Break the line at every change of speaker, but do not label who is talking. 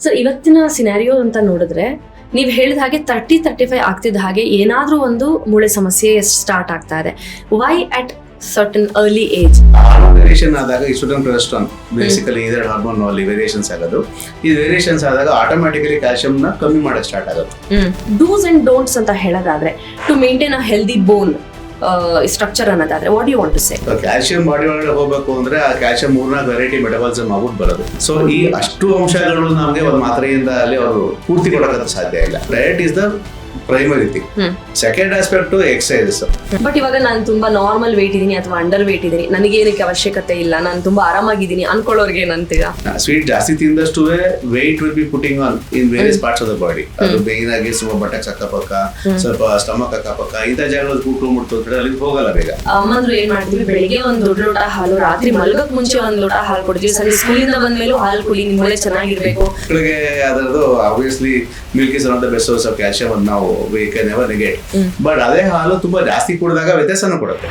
So ಇವತ್ತಿನ scenario ಅಂತ ನೋಡಿದ್ರೆ ನೀವು ಹೇಳಿದ ಹಾಗೆ ತರ್ಟಿ ತರ್ಟಿ ಫೈವ್ ಆಗ್ತಿದ್ದ ಹಾಗೆ ಏನಾದರೂ ಒಂದು ಮೂಳೆ ಸಮಸ್ಯೆ ಸ್ಟಾರ್ಟ್ ಆಗ್ತಾ ಇದೆ. Why at certain early age
variation ಆದಾಗ ಈ ಸುಡನ್ ಪ್ರೊಜೆಸ್ಟ್ರಾನ್ ಬೇಸಿಕಲಿ ಇದೆರಡು ಹಾರ್ಮೋನ್ ಅಲ್ಲಿ ವೇರಿಯೇಷನ್ಸ್ ಆಗೋದು. ಈ ವೇರಿಯೇಷನ್ಸ್ ಆದಾಗ ಆಟೋಮ್ಯಾಟಿಕಲಿ ನ ಕಮ್ಮಿ ಮಾಡಕ್ ಸ್ಟಾರ್ಟ್ ಆಗುತ್ತೆ
ಡೂಸ್ ಅಂಡ್ ಡೋಂಟ್ಸ್ ಅಂತ ಹೇಳೋದಾದ್ರೆ to maintain a healthy bone structure ಅನ್ನೋದಾದ್ರೆ what you want to say
calcium body ಒಳಗಡೆ ಹೋಗ್ಬೇಕು ಅಂದ್ರೆ ಆ ಕ್ಯಾಲ್ಸಿಯಂ ಮೂರ್ನಾಲ್ಕು ವೆರೈಟಿ ಮೆಟಬಾಲಿಸಮ್ ಆಗ್ಬಿಟ್ಟು ಬರೋದು. ಸೊ ಈ ಅಷ್ಟು ಅಂಶಗಳು ನಮಗೆ ಒಂದು ಮಾತ್ರೆಯಿಂದ ಅಲ್ಲಿ ಅವರು ಪೂರ್ತಿ ಕೊಡೋಕೆ ಸಾಧ್ಯ ಇಲ್ಲ. Diet is the primary thing. Second aspect exercise
but ಇವಾಗ ನಾನು ತುಂಬಾ ನಾರ್ಮಲ್ ವೇಟ್ ಇದೀನಿ ಅಥವಾ ಅಂಡರ್ ವೇಟ್ ಇದೀನಿ ನನಗೆ ಏನಕ್ಕೆ ಅವಶ್ಯಕತೆ ಇಲ್ಲ. ನಾನು ತುಂಬಾ ಆರಾಮಾಗಿದ್ದೀನಿ ಅನ್ಕೊಳ್ಳೋರ್ಗೆ ಏನಂತೀರಾ?
ಸ್ವೀಟ್ ಜಾಸ್ತಿ ತಿಂದಷ್ಟು weight will be putting on in various parts of the body ಅದು ಮೇನ್ ಆಗಿ ಸ್ವಲ್ಪ ಬಟಕ್ಸ್ ಅಕ್ಕಪಕ್ಕ ಸ್ವಲ್ಪ ಸ್ಟಮಕ್ ಅಕ್ಕಪಕ್ಕ ಇಂಥ ಜಾಗದಲ್ಲಿ ಕೂತ್ಕೊಂಡು ಮುಟ್ಟು ಅಂದ್ರೆ ಹೇಳಿ ಅಲ್ಲಿಗೆ ಹೋಗಲ್ಲ ಬೇಗ.
ಅಮ್ಮಂದ್ರು ಏನ್ ಮಾಡ್ತೀವಿ ಬೆಳಿಗ್ಗೆ ಒಂದ್ ದೊಡ್ಡ ಲೋಟ ಹಾಲು ರಾತ್ರಿ ಮಲ್ಗಕ್ ಮುಂಚೆ ಒಂದ್ ಲೋಟ ಹಾಲು ಕೊಡ್ತೀವಿ ಸರಿ ಸ್ಕೂಲಿಂದ ಬಂದ್ಮೇಲೂ ಹಾಲು ಕುಡಿ ನಿಮ್ಮಲ್ಲೇ ಚೆನ್ನಾಗಿರ್ಬೇಕು.
ಮಕ್ಕಳಿಗೆ ಅದರದ್ದು obviously milk is one the best source of calcium ಅಂತ ನಾವು we can never neglect but ಅದೇ ಹಾಲು ತುಂಬಾ ಜಾಸ್ತಿ ಕುಡಿದಾಗ ವ್ಯತ್ಯಾಸನೂ ಕೊಡುತ್ತೆ.